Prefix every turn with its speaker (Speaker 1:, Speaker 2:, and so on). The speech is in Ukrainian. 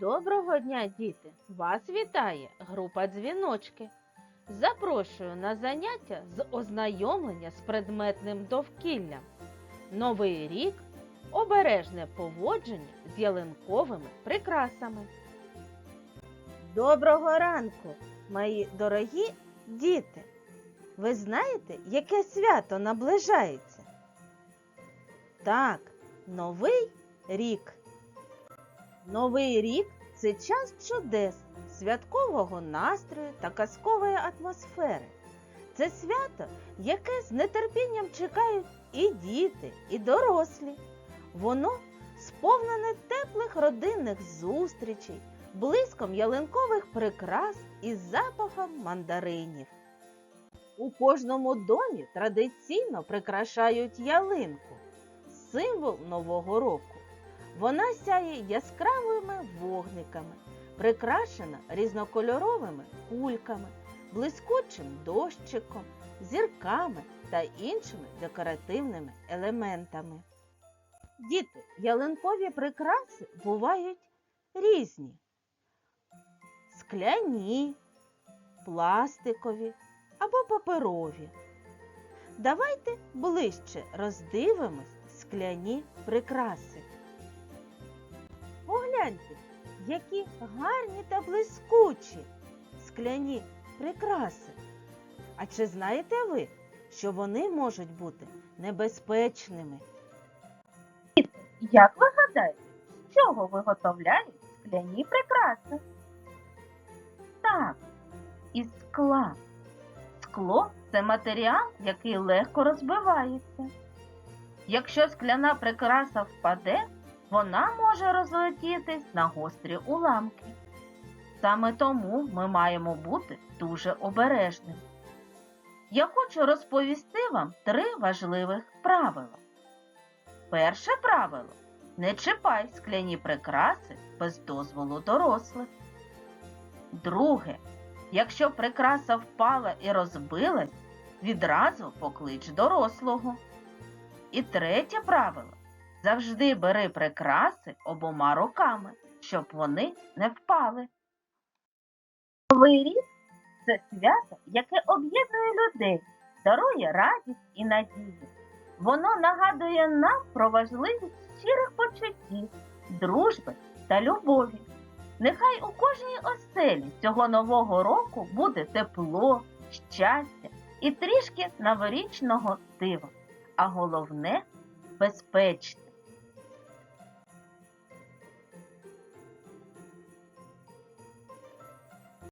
Speaker 1: Доброго дня, діти! Вас вітає група дзвіночки. Запрошую на заняття з ознайомлення з предметним довкіллям. Новий рік обережне поводження з ялинковими прикрасами. Доброго ранку, мої дорогі діти! Ви знаєте, яке свято наближається? Так, Новий рік. Новий рік це час чудес, святкового настрою та казкової атмосфери. Це свято, яке з нетерпінням чекають і діти, і дорослі. Воно сповнене теплих родинних зустрічей, блиском ялинкових прикрас і запахом мандаринів. У кожному домі традиційно прикрашають ялинку, символ Нового року. Вона сяє яскравими вогниками, прикрашена різнокольоровими кульками, блискучим дощиком, зірками та іншими декоративними елементами. Діти, ялинкові прикраси бувають різні: скляні, пластикові або паперові. Давайте ближче роздивимось скляні прикраси. Погляньте, які гарні та блискучі скляні прикраси. А чи знаєте ви, що вони можуть бути небезпечними?
Speaker 2: Як ви гадаєте, з чого виготовляють скляні прикраси? Так, із скла. Скло це матеріал, який легко розбивається. Якщо скляна прикраса впаде, вона може розлетітись на гострі уламки. Саме тому ми маємо бути дуже обережними. Я хочу розповісти вам три важливих правила. Перше правило не чіпай скляні прикраси без дозволу дорослих. Друге, якщо прикраса впала і розбилась, відразу поклич дорослого. І третє правило завжди бери прикраси обома руками, щоб вони не впали. Новий рік це свято, яке об'єднує людей, дарує радість і надію. Воно нагадує нам про важливість щирих почуттів, дружби та любові. Нехай у кожній оселі цього нового року буде тепло, щастя і трішки новорічного дива, а головне безпечно.